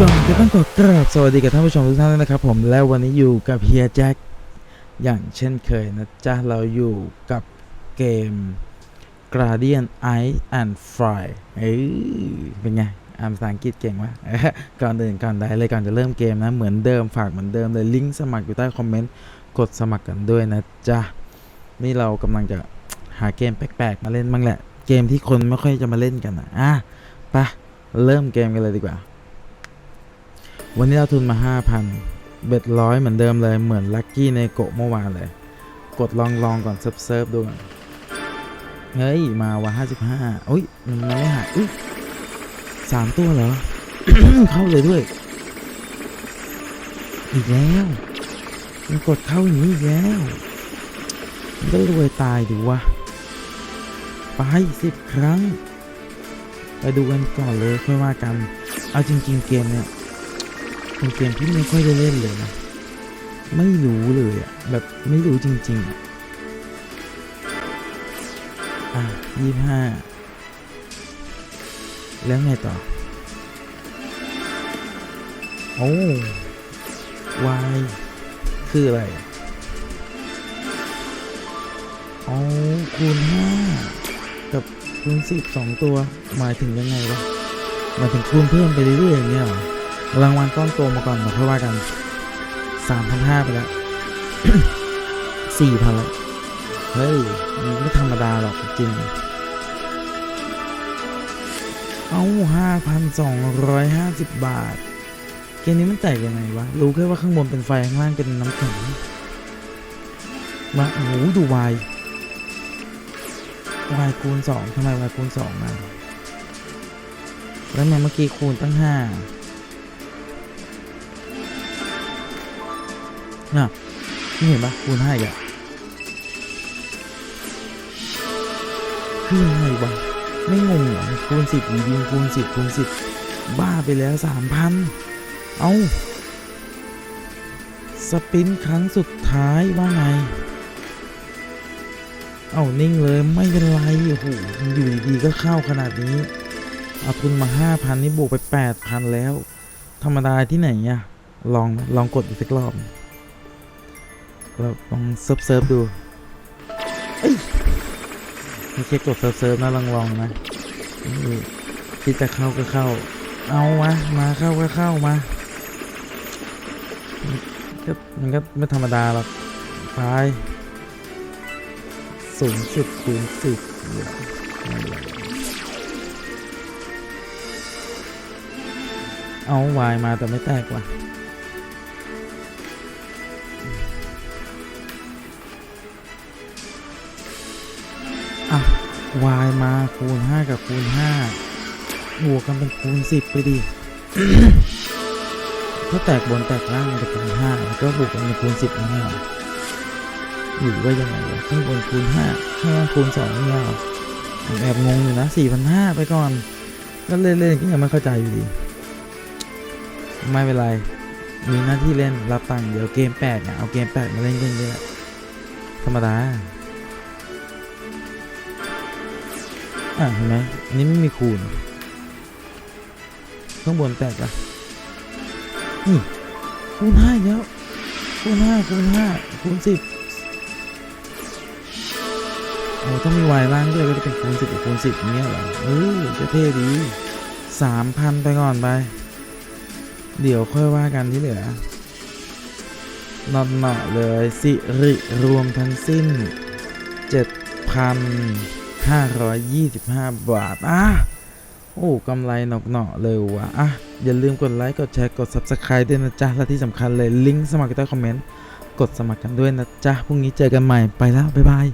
ก็ต้องขอกราบสวัสดีกับท่านผู้ชมทุกท่านนะครับผมและวันนี้อยู่กับเฮียแจ็คอย่างเช่นเคยนะจ๊ะ เราอยู่กับเกม Guardian Ice and Fire เอ้ยเป็นไงอ่านภาษาอังกฤษเก่งวะก่อนอื่นก่อนใดเลยก่อนจะเริ่มเกมนะ เหมือนเดิมฝากเหมือนเดิมเลยลิงก์สมัครอยู่ใต้คอมเมนต์กดสมัครกันด้วยนะจ๊ะ นี่เรากำลังจะหาเกมแปลกๆ มาเล่นบ้างแหละ เกมที่คนไม่ค่อยจะมาเล่นกันอะอะไปเริ่มเกมกันเลยดีกว่า วันนี้เราทุนมา 5,000 เบ็ดร้อยเหมือนเดิมเลยเหมือนลัคกี้ในโกะเมื่อวานเลย กดลองลองก่อนเซิร์ฟเซิร์ฟดูก่อนเฮ้ย มาว่ะ55 อุ้ยมันมันไม่หายอุ้ยสามตัวเหรอ เข้าเลยด้วย อีกแล้วมันกดเข้าอย่างนี้อีกแล้วมันก็รวยตายดูวะไปสิบครั้ง ไปดูกันก่อนเลยค่อยว่ากัน เอาจริง ๆ เกมเนี่ย เป็นเกมที่ไม่ค่อยได้เล่นเลยนะ ไม่รู้เลยอะแบบไม่รู้จริงๆอะอะยี่ห้าแล้วไงต่อ โอ้วายคืออะไรอะอ๋อคูณห้ากับคูณสิบสองตัว หมายถึงยังไงวะหมายถึงคูณเพิ่มไปเรื่อยๆอย่างเงี้ยเหรอ รางวัลก้อนโตมาก่อนมาค่อยว่ากันสามพันห้าไปแล้วสี่พันแล้วเฮ้ยมันไม่ธรรมดาหรอกจริง เอาห้าพันสองร้อยห้าสิบบาท เกมนี้มันแตกยังไงวะ รู้แค่ว่าข้างบนเป็นไฟข้างล่างเป็นน้ำแข็งมาโอ้โหดูวายวายคูณสองทำไมวายคูณสองมาแล้วไมเมื่อกี้คูณตั้งห้า น่ะนี่เห็นปะคูณห้าอีกอะคือยังไงวะไม่งงเหรอคูณสิบยิงคูณสิบคูณสิบบ้าไปแล้วสามพันเอาสปินครั้งสุดท้ายว่าไง เอานิ่งเลยไม่เป็นไรโอ้โหมันอยู่ดีๆก็เข้าขนาดนี้ เอาทุนมาห้าพันนี่บวกไปแปดพันแล้ว ธรรมดาที่ไหนอะลองลองกดอีกสักรอบ เราลองเซิร์ฟเซิร์ฟดูไม่ใช่กดเซิร์ฟเซิร์ฟนะลองลองนะนี่คิดจะเข้าก็เข้า เอาวะมาเข้าก็เข้ามาก็มันก็ไม่ธรรมดาหรอกไปสูงสุดคูณสิบเดี๋ยวเอาวายมาแต่ไม่แตกว่ะ อะ y มาคูณ 5 กับคูณ 5 บวกกันเป็นคูณ 10 ไปดิถ้าแตกบนแตกล่างมันจะคูณ5แล้วก็บวกกันเป็นคูณ 10นี่เหรอหรือว่ายังไงข้างบนคูณ 5 ข้างล่างคูณ2นี่เหรอผมแอบงงอยู่นะ4,500 ไปก่อน ก็เล่นๆก็ยังไม่เข้าใจอยู่ดี ไม่เป็นไร มีหน้าที่เล่นรับตังค์เดี๋ยวเกมแปลกเนี่ยเอาเกมแปลกมาเล่นกันเยอะธรรมดา อะเห็นไหมอันนี้ไม่มีคูณ ข้างบนแตกอะนี่คูณห้าอีกแล้วคูณห้าคูณห้าคูณสิบโอ้ถ้ามีวายล่างด้วยก็จะเป็นคูณสิบกับคูณสิบอย่างเงี้ยเหรอเออจะเท่ดีสามพันไปก่อนไป เดี๋ยวค่อยว่ากันที่เหลือนอนเนาะเลยสิริรวมทั้งสิ้นเจ็ดพัน 525 บาท อะ โอ้กำไรหนอกเนาะเลยว่ะ อะ อย่าลืมกดไลค์ กดแชร์ กด Subscribe ด้วยนะจ๊ะ และที่สำคัญเลย ลิงก์สมัครใต้คอมเมนต์ กดสมัครกันด้วยนะจ๊ะ พรุ่งนี้เจอกันใหม่ ไปแล้ว บ๊ายบาย